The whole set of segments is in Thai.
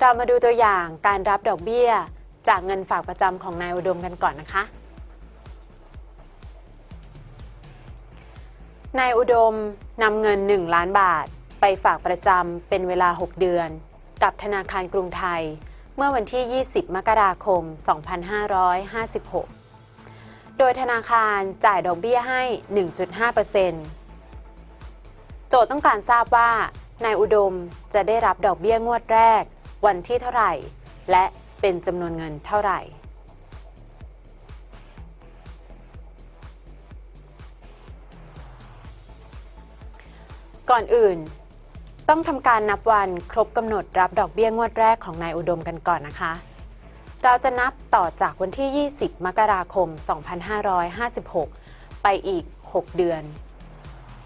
เรามาดูตัวอย่างการรับดอกเบี้ย จากเงินฝากประจำของนายอุดมกันก่อนนะคะ นายอุดมนำเงิน 1 ล้านบาท ไปฝากประจำเป็นเวลา 6 เดือน กับธนาคารกรุงไทย เมื่อวันที่ 20 มกราคม 2556 โดยธนาคารจ่ายดอกเบี้ยให้ 1.5%โจทย์ต้องการทราบว่านายอุดมจะได้รับดอกเบี้ยงวดแรก วันที่เท่าไหร่ และเป็นจำนวนเงินเท่าไหร่ก่อนอื่น ต้องทำการนับวันครบกำหนดรับดอกเบี้ยงวดแรกของนายอุดมกันก่อนนะคะ เราจะนับต่อจากวันที่ 20 มกราคม 2556 ไปอีก 6 เดือน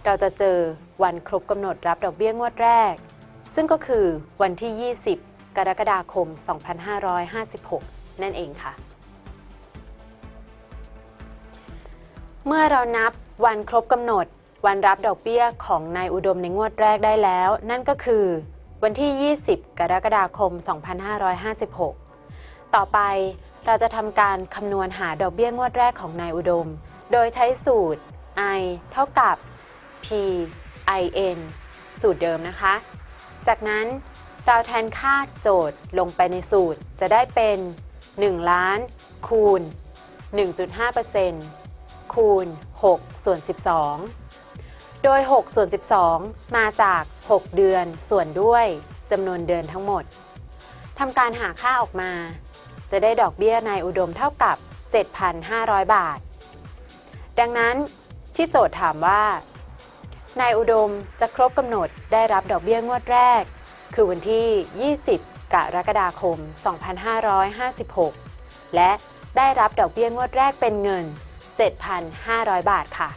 เราจะเจอวันครบกำหนดรับดอกเบี้ยงวดแรก ซึ่งก็คือวันที่ 20 กรกฎาคม 2556 นั่นเองค่ะ เมื่อเรานับวันครบกำหนด วันรับดอกเบี้ยของนายอุดมในงวดแรกได้แล้ว นั่นก็คือ วันที่ 20 กรกฎาคม 2556 ต่อไปเราจะทำการคำนวณหาดอกเบี้ยงวดแรกของนายอุดม โดยใช้สูตร i เท่ากับ p i n สูตรเดิมนะคะ จากนั้น เราแทนค่าโจทย์ลงไปในสูตรจะได้เป็น 1 ล้าน คูณ 1.5%คูณ 6 ส่วน 12 โดย 6 ส่วน 12 มาจาก 6 เดือนส่วนด้วยจำนวนเดือนทั้งหมดทำการหาค่าออกมา จะได้ดอกเบี้ยนายอุดมเท่ากับ 7,500 บาท ดังนั้นที่โจทย์ถามว่านายอุดมจะครบกำหนดได้รับดอกเบี้ยงวดแรก คือวันที่ 20 กรกฎาคม 2556 และได้รับดอกเบี้ยงวดแรกเป็นเงิน 7,500 บาทค่ะ